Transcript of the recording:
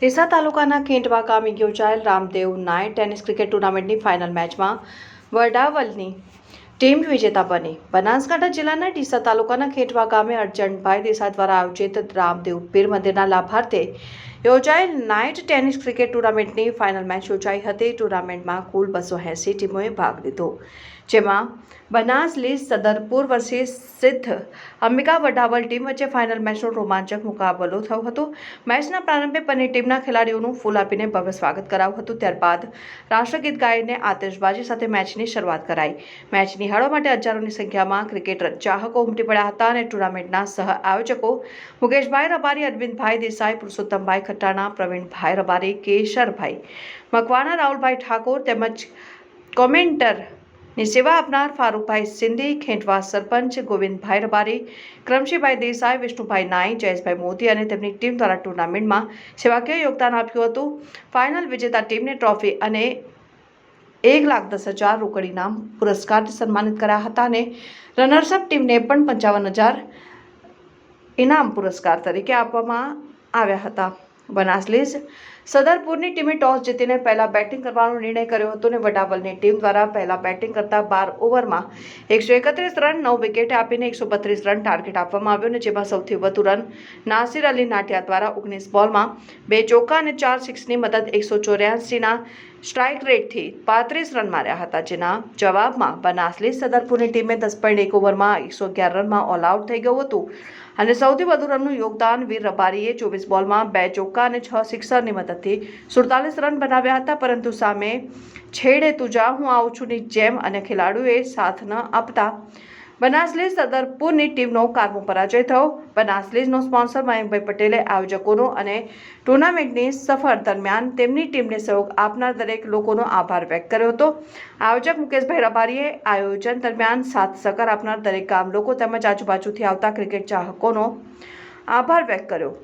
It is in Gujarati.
ડીસા તાલુકાના ખેંટવા ગામે યોજાયેલ રામદેવ નાય ટેનિસ ક્રિકેટ ટુર્નામેન્ટની ફાઇનલ મેચમાં વડાવલની ટીમ વિજેતા બની. બનાસકાંઠા જિલ્લાના ડીસા તાલુકાના ખેંટવા ગામે અર્જનભાઈ દેસાઈ દ્વારા આયોજિત રામદેવ પીર મંદિરના લાભાર્થે યોજાયેલ નાઇટ ટેનિસ ક્રિકેટ ટુર્નામેન્ટની ફાઇનલ મેચ યોજાઈ હતી. ટુર્નામેન્ટમાં કુલ બસો એંસી ટીમોએ ભાગ લીધો. જેમાં Banas lease, Sadarpur versus Siddh, Ambika Vadaval team વચ્ચે ફાઇનલ મેચનો રોમાંચક મુકાબલો થયો હતો. મેચના પ્રારંભે બંને ટીમના ખેલાડીઓનું ફૂલ આપીને ભવ્ય સ્વાગત કરાયું હતું. ત્યારબાદ રાષ્ટ્રગીત ગાઈને આતશબાજી સાથે મેચની શરૂઆત કરાઈ. મેચ નિહાળવા માટે હજારોની સંખ્યામાં ક્રિકેટ ચાહકો ઉમટી પડ્યા હતા અને ટુર્નામેન્ટના સહ આયોજકો મુકેશભાઈ રબારી, અરવિંદભાઈ દેસાઈ, પુરુષોત્તમભાઈ ખટ્ટાણા પ્રવીણભાઈ રબારી, કેશરભાઈ મકવાણા, રાહુલભાઈ ઠાકોર તેમજ કોમેન્ટરની સેવા આપનાર ફારૂકભાઈ સિંધી, ખેંટવા સરપંચ ગોવિંદભાઈ રબારી, ક્રમશીભાઈ દેસાઈ, વિષ્ણુભાઈ નાઈ, જયેશભાઈ મોદી અને તેમની ટીમ દ્વારા ટુર્નામેન્ટમાં સેવાકીય યોગદાન આપ્યું હતું. ફાઇનલ વિજેતા ટીમને ટ્રોફી અને એક લાખ દસ હજાર રોકડ ઇનામ પુરસ્કારથી સન્માનિત કર્યા હતા અને રનર્સઅપ ટીમને પણ પંચાવન હજાર ઇનામ પુરસ્કાર તરીકે આપવામાં આવ્યા હતા. બનાસલીઝ સદરપુરની ટીમે ટોસ જીતીને પહેલા બેટિંગ કરવાનો નિર્ણય કર્યો હતો અને વડાવલની ટીમ દ્વારા પહેલા બેટિંગ કરતા બાર ઓવરમાં એકસો એકત્રીસ રન, નવ વિકેટે આપીને એકસો બત્રીસ રન ટાર્ગેટ આપવામાં આવ્યો અને જેમાં સૌથી વધુ રન નાસિર અલી નાટિયા દ્વારા ઓગણીસ બોલમાં બે ચોક્કા અને ચાર સિક્સની મદદ એકસો ચોર્યાસીના સ્ટ્રાઇક રેટથી પાંત્રીસ રન માર્યા હતા. જેના જવાબમાં બનાસલી સદરપુરની ટીમે દસ પોઈન્ટ એક ઓવરમાં એકસો અગિયાર રનમાં ઓલ આઉટ થઈ ગયું હતું. અને સૌથી વધુ રનનું યોગદાન વીર રબારીએ ચોવીસ બોલમાં બે ચોક્કા અને છ સિક્સરની મદદથી સુડતાલીસ રન બનાવ્યા હતા. પરંતુ સામે છેડે તુજા હું આવું છું ની જેમ અને ખેલાડીઓએ સાથ ન આપતા બનાસલીઝ સદરપુરની ટીમનો કારમો પરાજય થયો. બનાસલીઝનો સ્પોન્સર મયંકભાઈ પટેલે આયોજકોનો અને ટુર્નામેન્ટની સફર દરમિયાન તેમની ટીમને સહયોગ આપનાર દરેક લોકોનો આભાર વ્યક્ત કર્યો હતો. આયોજક મુકેશભાઈ રબારીએ આયોજન દરમિયાન સાથ સહકાર આપનાર દરેક ગામ લોકો તેમજ આજુબાજુથી આવતા ક્રિકેટ ચાહકોનો આભાર વ્યક્ત કર્યો.